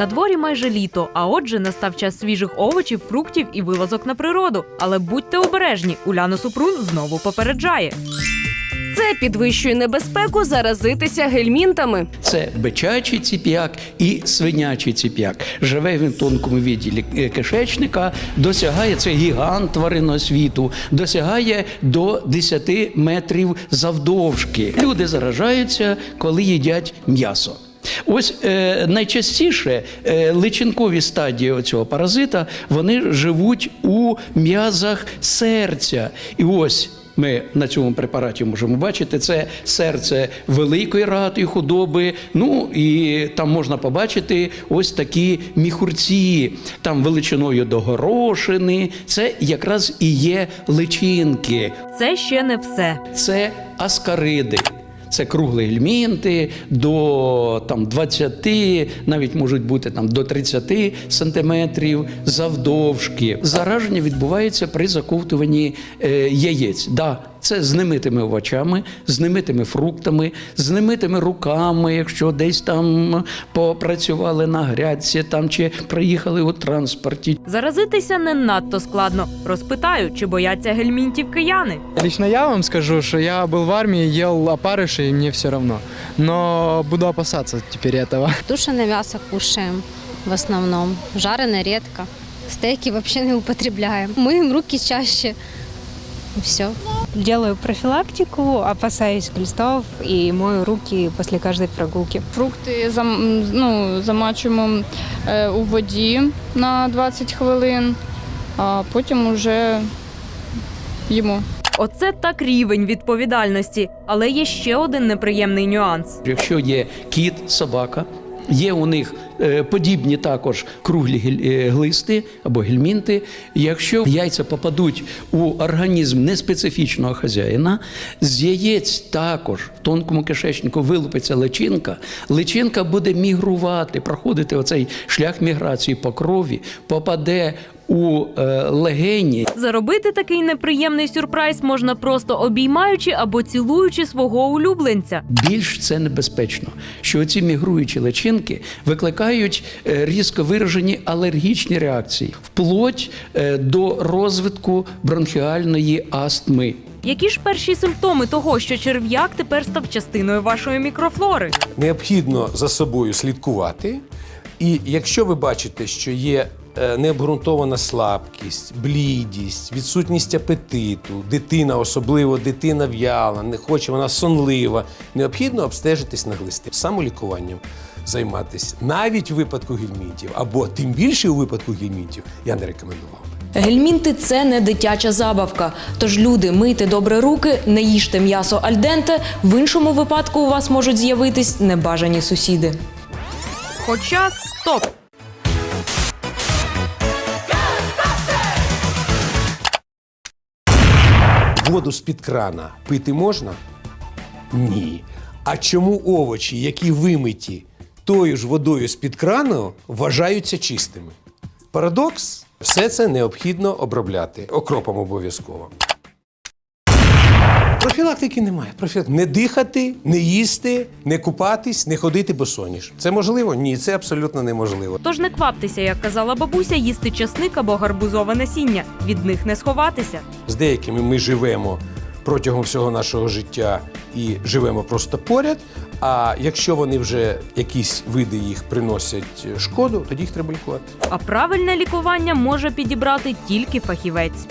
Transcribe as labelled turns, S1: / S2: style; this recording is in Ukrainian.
S1: На дворі майже літо, а отже, настав час свіжих овочів, фруктів і вилазок на природу. Але будьте обережні, Уляна Супрун знову попереджає.
S2: Це підвищує небезпеку заразитися гельмінтами.
S3: Це бичачий ціп'як і свинячий ціп'як. Живе він в тонкому відділі е, кишечника, досягає це гігант тваринного світу, досягає до 10 метрів завдовжки. Люди заражаються, коли їдять м'ясо. Ось е, найчастіше е, личинкові стадії цього паразита вони живуть у м'язах серця. І ось ми на цьому препараті можемо бачити це серце великої рогатої худоби. Ну і там можна побачити ось такі міхурці, там величиною до горошини. Це якраз і є личинки,
S1: Це ще не все.
S3: це аскариди. Це круглі гельмінти до там 20, навіть можуть бути там до 30 сантиметрів завдовжки. Зараження відбувається при заковтуванні е, яєць. Да, це з немитими овочами, з немитими фруктами, з немитими руками, якщо десь там попрацювали на грядці, там чи приїхали у транспорті.
S1: Заразитися не надто складно. Розпитаю, чи бояться гельмінтів кияни.
S4: Лично я вам скажу, что я был в армии, ел опарыши, и мне все равно. Но буду опасаться теперь этого.
S5: Тушеное мясо кушаем в основном, жареное редко. Стейки вообще не употребляем. Мыем руки чаще. Все.
S6: Делаю профилактику, опасаюсь глистов и мою руки после каждой прогулки.
S7: Фрукти зам, ну, замачуємо е, у воді на 20 хвилин, а потім вже їмо.
S1: Оце так рівень відповідальності. Але є ще один неприємний нюанс.
S3: Якщо є кіт, собака, є у них подібні також круглі е, глисти або гельмінти. Якщо яйця попадуть у організм неспецифічного хазяїна, з яєць також в тонкому кишечнику вилупиться личинка. Личинка буде мігрувати, проходити оцей шлях міграції по крові, попаде у е, легені,
S1: Заробити такий неприємний сюрприз можна просто обіймаючи або цілуючи свого улюбленця.
S3: Більш це небезпечно, що ці мігруючі личинки викликають е, різко виражені алергічні реакції, вплоть е, до розвитку бронхіальної астми.
S1: Які ж перші симптоми того, що черв'як тепер став частиною вашої мікрофлори?
S8: необхідно за собою слідкувати. І якщо ви бачите, що є необґрунтована слабкість, блідість, відсутність апетиту, дитина, особливо дитина в'яла, не хоче, вона сонлива, необхідно обстежитись на глисти. Самолікуванням займатися навіть у випадку гельмінтів, або тим більше у випадку гельмінтів, я не рекомендував.
S2: Гельмінти це не дитяча забавка. Тож люди, мийте добре руки, не їжте м'ясо альденте. В іншому випадку у вас можуть з'явитись небажані сусіди.
S1: Хоча стоп!
S8: Воду з-під крана пити можна? Ні. А чому овочі, які вимиті тою ж водою з-під крану, вважаються чистими? Парадокс? Все це необхідно обробляти окропом обов'язково. Профілактики немає. Профілак... Не дихати, не їсти, не купатись, не ходити босоніж. Це можливо? Ні, це абсолютно неможливо.
S1: Тож не кваптеся, як казала бабуся, їсти часник або гарбузове насіння. Від них не сховатися.
S8: З деякими ми живемо протягом всього нашого життя і живемо просто поряд. А якщо вони вже якісь види їх приносять шкоду, тоді їх треба лікувати.
S1: А правильне лікування може підібрати тільки фахівець.